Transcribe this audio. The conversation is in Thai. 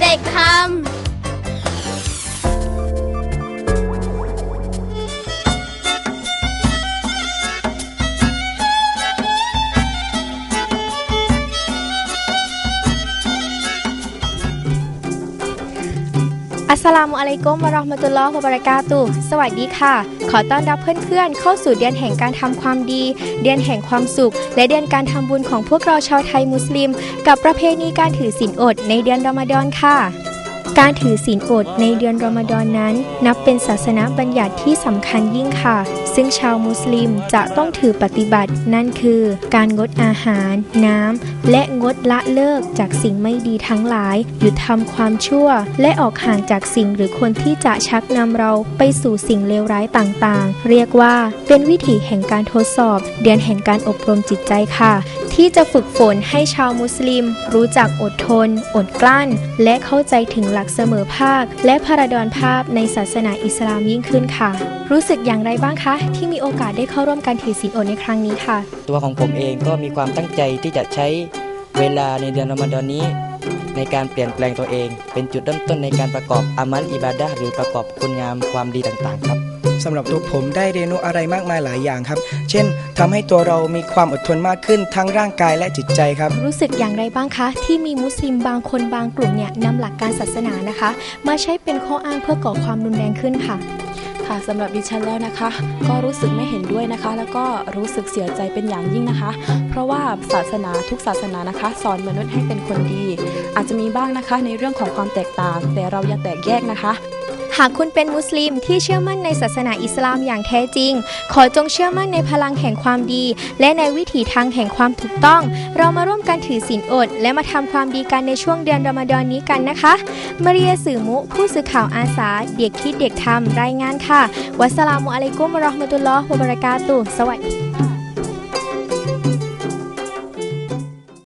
เด็กทำ อัสสลามุอะลัยกุมวะเราะห์มะตุลลอฮ์วะบะเราะกาตุสวัสดีค่ะ ขอต้อนรับเพื่อนๆ เข้าสู่เดือนแห่งการทำความดี เดือนแห่งความสุข และเดือนการทำบุญของพวกเราชาวไทยมุสลิม กับประเพณีการถือศีลอดในเดือนรอมฎอนค่ะ การถือศีลอดในเดือนรอมฎอนนั้น นับเป็นศาสนาบัญญัติที่สำคัญยิ่งค่ะ ซึ่งชาวมุสลิมจะต้องถือปฏิบัติ นั่นคือ การงดอาหาร น้ำ และงดละเลิกจากสิ่งไม่ดีทั้งหลาย หยุดทำความชั่ว และออกห่างจากสิ่งหรือคนที่จะชักนำเราไปสู่สิ่งเลวร้ายต่างๆ เรียกว่าเป็นวิถีแห่งการทดสอบ เดือนแห่งการอบรมจิตใจค่ะที่จะฝึกฝนให้ชาวมุสลิม รู้จักอดทน อดกลั้น และเข้าใจถึงหลักเสมอภาค และพระดอนภาพในศาสนาอิสลามยิ่งขึ้นค่ะ รู้สึกอย่างไรบ้างคะ ที่มีโอกาสได้เข้าร่วมการถือศีลอดในครั้งนี้ค่ะ ตัวของผมเองก็มีความตั้งใจที่จะใช้เวลาในเดือนรอมฎอนนี้ ในการเปลี่ยนแปลงตัวเอง เป็นจุดเริ่มต้นในการประกอบอามัลอิบาดะห์หรือประกอบคุณงามความดีต่างๆ ครับ สำหรับตัวผมได้เรียนรู้อะไรมากมายหลายอย่างครับ เช่นทำให้ตัวเรามีความอดทนมากขึ้นทั้งร่างกายและจิตใจครับ รู้สึกอย่างไรบ้างคะ ที่มีมุสลิมบางคนบางกลุ่มเนี่ยนำหลักการศาสนานะคะ มาใช้เป็นข้ออ้างเพื่อก่อความรุนแรงขึ้นค่ะค่ะสำหรับดิฉันแล้วนะคะ ก็รู้สึกไม่เห็นด้วยนะคะ แล้วก็รู้สึกเสียใจเป็นอย่างยิ่งนะคะ เพราะว่าศาสนาทุกศาสนานะคะ สอนมนุษย์ให้เป็นคนดี อาจจะมีบ้างนะคะในเรื่องของความแตกต่าง แต่เราอย่าแตกแยกนะคะ หากคุณเป็นมุสลิมที่เชื่อมั่นในศาสนาอิสลามอย่างแท้จริง ขอจงเชื่อมั่นในพลังแห่งความดี และในวิถีทางแห่งความถูกต้อง เรามาร่วมกันถือศีลอด และมาทำความดีกันในช่วงเดือนรอมฎอนนี้กันนะคะ มารียสื่อมุ ผู้สื่อข่าวอาสา เด็กคิดเด็กทำรายงานค่ะ วัสสลามุอะลัยกุมราะห์มะตุลลอฮ์วะบะเราะกาตุสวัสดี